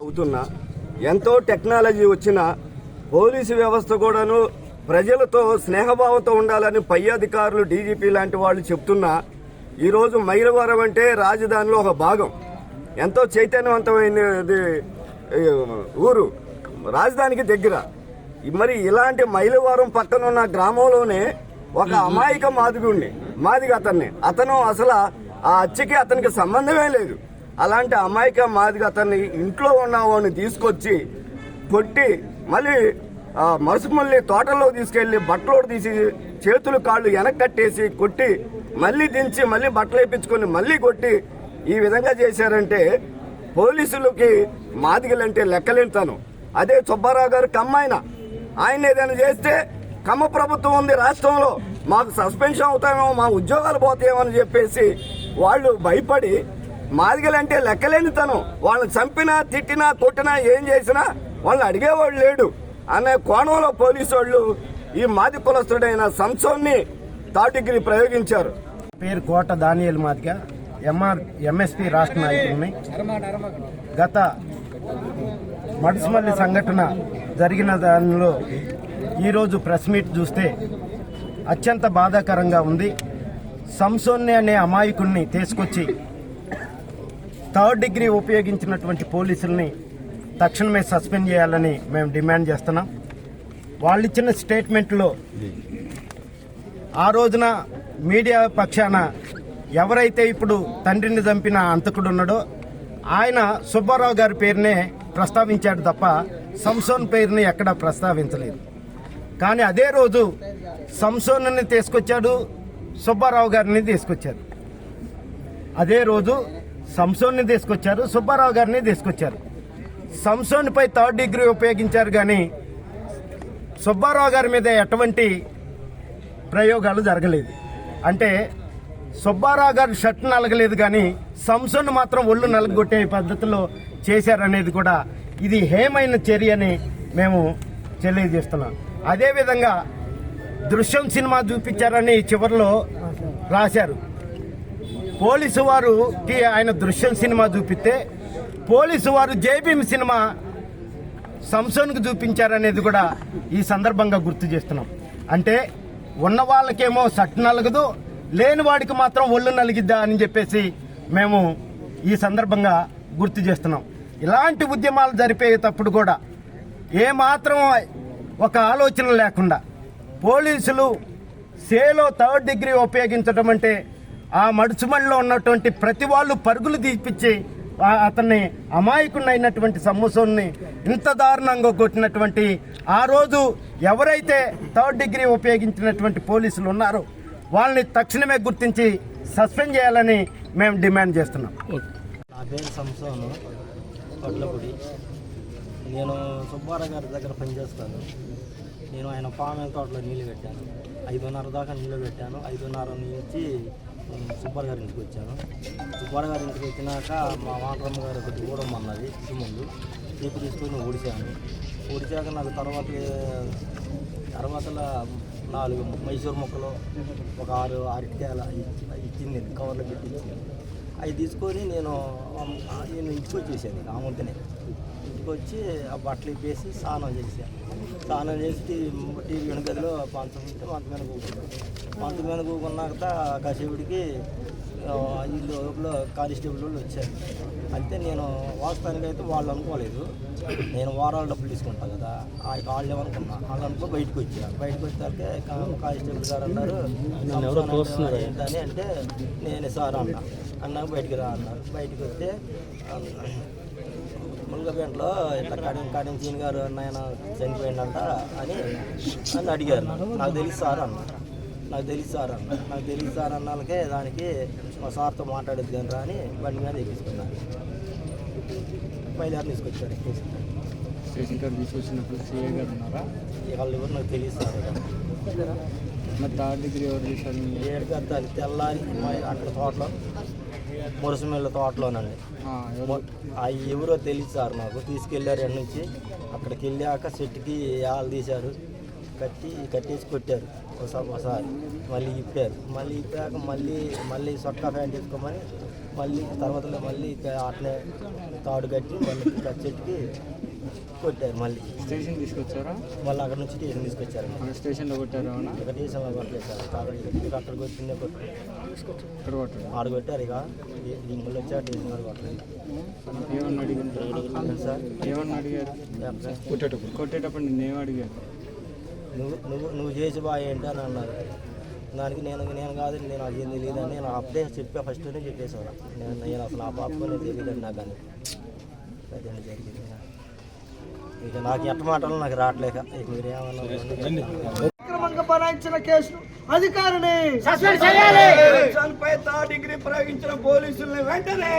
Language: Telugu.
అవుతున్నా ఎంతో టెక్నాలజీ వచ్చిన పోలీసు వ్యవస్థ కూడాను ప్రజలతో స్నేహభావంతో ఉండాలని పై అధికారులు డీజీపీ లాంటి వాళ్ళు చెప్తున్నా ఈరోజు మైలవరం అంటే రాజధానిలో ఒక భాగం. ఎంతో చైతన్యవంతమైనది ఊరు. రాజధానికి దగ్గర. మరి ఇలాంటి మైలవరం పక్కన ఉన్న గ్రామంలోనే ఒక అమాయక మాదిగుడిని మాదిగ అతన్ని. అతను అసలు ఆ అచ్చకి అతనికి సంబంధమే లేదు. అలాంటి అమాయక మాదిగ అతన్ని ఇంట్లో ఉన్న వాడిని తీసుకొచ్చి కొట్టి మళ్ళీ ఆ, మరుసు మళ్ళీ తోటలో తీసుకెళ్ళి బట్టలు తీసి చేతులు కాళ్ళు వెనక్కి కట్టేసి కొట్టి మళ్ళీ దించి మళ్ళీ బట్టలు వేయించుకొని మళ్ళీ కొట్టి ఈ విధంగా చేశారంటే పోలీసులకి మాదిగలంటే లెక్కలేంతాను అదే సుబ్బారావు గారు కమ్మాయన. ఆయన ఏదైనా చేస్తే కమ్మ ప్రభుత్వం ఉంది రాష్ట్రంలో మాకు సస్పెన్షన్ అవుతామేమో మా ఉద్యోగాలు పోతాయేమో అని చెప్పేసి వాళ్ళు భయపడి మాదిగలంటే లెక్కలేని తను వాళ్ళని చంపినా తిట్టినా కొట్టినా ఏం చేసినా వాళ్ళని అడిగేవాడు లేడు. అనే కోణంలో పోలీసు వాళ్ళు ఈ మాది కులస్తుడైన సంసోన్ని తాటిగిరి ప్రయోగించారు. పేరు Kota Daniel Madiga. MR MSP రాష్ట్ర నాయకుడిని. గత మడిసిమల్లి సంఘటన జరిగిన దానిలో ఈరోజు ప్రెస్ మీట్ చూస్తే అత్యంత బాధాకరంగా ఉంది. సంసోన్ని అనే అమాయకుడిని తీసుకొచ్చి థర్డ్ డిగ్రీ ఉపయోగించినటువంటి పోలీసుల్ని తక్షణమే సస్పెండ్ చేయాలని మేము డిమాండ్ చేస్తున్నాం. వాళ్ళు ఇచ్చిన స్టేట్మెంట్లో ఆ రోజున మీడియా పక్షాన ఎవరైతే ఇప్పుడు తండ్రిని చంపిన అంతకుడు ఉన్నాడో ఆయన సుబ్బారావు గారి పేరునే ప్రస్తావించాడు తప్ప సంసోన్ పేరుని ఎక్కడా ప్రస్తావించలేదు. కానీ అదే రోజు సంసోన్ని తీసుకొచ్చాడు సుబ్బారావు గారిని తీసుకొచ్చారు. అదే రోజు సంసోన్ని తీసుకొచ్చారు సుబ్బారావు గారిని తీసుకొచ్చారు. సంసోన్పై థర్డ్ డిగ్రీ ఉపయోగించారు కానీ సుబ్బారావు గారి మీద ఎటువంటి ప్రయోగాలు జరగలేదు. అంటే సుబ్బారావు గారు షర్ట్ నలగలేదు కానీ సంసోన్ మాత్రం ఒళ్ళు నలగొట్టే పద్ధతిలో చేశారనేది కూడా ఇది హేమైన చర్య అని మేము తెలియజేస్తున్నాం. అదేవిధంగా దృశ్యం సినిమా చూపించారని చివరిలో రాశారు. పోలీసు వారుకి ఆయన దృశ్యం సినిమా చూపిస్తే పోలీసు వారు జేబీఎం సినిమా సంసోన్కి చూపించారనేది కూడా ఈ సందర్భంగా గుర్తు చేస్తున్నాం. అంటే ఉన్న వాళ్ళకేమో సట్ నలగదు లేని వాడికి మాత్రం ఒళ్ళు నలిగిద్దా అని చెప్పేసి మేము ఈ సందర్భంగా గుర్తు చేస్తున్నాం. ఇలాంటి ఉద్యమాలు జరిపేటప్పుడు కూడా ఏమాత్రం ఒక ఆలోచన లేకుండా పోలీసులు సేలో థర్డ్ డిగ్రీ ఉపయోగించడం అంటే ఆ మడుచుమణిలో ఉన్నటువంటి ప్రతి వాళ్ళు పరుగులు తీపిచ్చి అతన్ని అమాయకుడైనటువంటి సమోసోన్ని ఇంత దారుణంగా కొట్టినటువంటి ఆ రోజు ఎవరైతే థర్డ్ డిగ్రీ ఉపయోగించినటువంటి పోలీసులు ఉన్నారో వాళ్ళని తక్షణమే గుర్తించి సస్పెండ్ చేయాలని మేము డిమాండ్ చేస్తున్నాం. నా పేరు సంసోను కొట్లపూడి. నేను సుబ్బారావు గారి దగ్గర పనిచేస్తాను. నేను ఆయన పామెల తోటలో నీళ్ళు పెట్టాను. ఐదున్నర దాకా నీళ్ళు పెట్టాను. ఐదున్నర నుంచి ఉమ్, సుబ్బారావు గారి ఇంటికి వచ్చాను. సుబ్బారావు గారి ఇంటికి వచ్చినాక మా వాటరమ్మ గారు ఒకటి ఊడమ్మ అన్నది ఇంటి ముందు తీపి తీసుకొని ఊడిచాను ఊడిచాక నాకు తర్వాత తర్వాతలా నాలుగు మైసూర్ మొక్కలు ఒక ఆరు అరటికాయల ఇచ్చింది కవర్లో పెట్టి అవి తీసుకొని నేను నేను ఇంటికి వచ్చేసాను ఆ ముందునే. ఇంటికి వచ్చి ఆ బట్టలు ఇప్పేసి స్నానం చేశాను స్నానం చేసి టీవీ వెనుకదిలో పంచం ఉంటే మంత మీద కూకున్నాను మంత మీద కూకున్నాక కాసేపుడికి ఈ లోపల కానిస్టేబుల్ వాళ్ళు వచ్చారు. అయితే నేను వాస్తవానికి అయితే వాళ్ళు అనుకోలేదు. నేను వారాల డబ్బులు తీసుకుంటాను కదా ఆ వాళ్ళు ఏమనుకున్నా వాళ్ళు అనుకో బయటకు వచ్చా. బయటకు వచ్చాక కానిస్టేబుల్ గారు అన్నారు "సంవత్సరం అంటే ఏంటని అంటే నేను సార్ అన్నా. అన్నాక బయటికి రా అన్నారు. బయటికి వస్తే మునగపేంటలో ఇట్లా కడియం కడియం సీన్ గారు ఆయన చనిపోయిందంట అని నన్ను అడిగారు. నాకు తెలుసు సార్ అన్న. నాకు తెలుసు సార్ అన్న. నాకు తెలుసు సార్ అన్నాళ్ళకే దానికి మా సార్తో మాట్లాడేది కానీ రా అని బండి మీద ఎక్కించుకున్నాను బయలుదేరి తీసుకొచ్చారు. ఎక్కించుకున్నాను స్టేషన్ తీసుకొచ్చినప్పుడు సీఏ గారు ఉన్నారా? వాళ్ళు ఎవరు నాకు తెలియదు సార్. మరి థర్డ్ డిగ్రీ ఎవరు చేశారు? ఏడు గద్దాలి తెల్లారి అక్కడ తోటలో మురసమిల్ల తోటలోనండి. ఆ, ఎవరు? తెలియదు సార్ నాకు తీసుకెళ్ళారు ఎక్కడి నుంచి. అక్కడికి వెళ్ళాక చెట్టుకి ఆలు తీశారు. కట్టి కట్టేసి కొట్టారు. ఒకసారి ఒకసారి. మళ్ళీ ఇప్పారు. మళ్ళీ ఇప్పాక మళ్ళీ మళ్ళీ సొక్కా ప్యాంట్ వేసుకోమని మళ్ళీ తర్వాత మళ్ళీ అట్లే తాడు కట్టి మళ్ళీ చెట్టుకి కొట్టారు మళ్ళీ. స్టేషన్ తీసుకొచ్చారా? మళ్ళీ అక్కడ నుంచి స్టేషన్ తీసుకొచ్చారు. స్టేషన్లో కొట్టారు అవునా ఇక్కడ స్టేషన్లో కొట్టేశారు కాబట్టి ఇక అక్కడికి వచ్చిందే కొట్టారు ఇక్కడ కొట్టారు? ఆడు కొట్టారు ఇక. దీని మళ్ళీ వచ్చా స్టేషన్ కాడ కొట్టలేదు. ఏమన్నా అడిగారు? సార్? ఏమన్నా అడిగారు? కొట్టేటప్పుడు. నిన్నేం అడిగారు? నువ్వు నువ్వు నువ్వు చేసి బాగా ఏంటి అని అన్నారు. దానికి నేను నేను కాదు నేను అది ఏం తెలియదు అని నేను అప్పుడే చెప్పా ఫస్ట్నే చెప్పేసాను నేను నేను అసలు ఆ పాపకు నేను తెలియదు అని నాకు అని అదే జరిగింది. ఇక నాకు ఎట్ట మాటలు నాకు రావట్లేక ఇక మీరేమన్నా అక్రమంగా బనాయించిన కేసును అధికారిని డిగ్రీ ప్రయోగించిన పోలీసుల్ని వెంటనే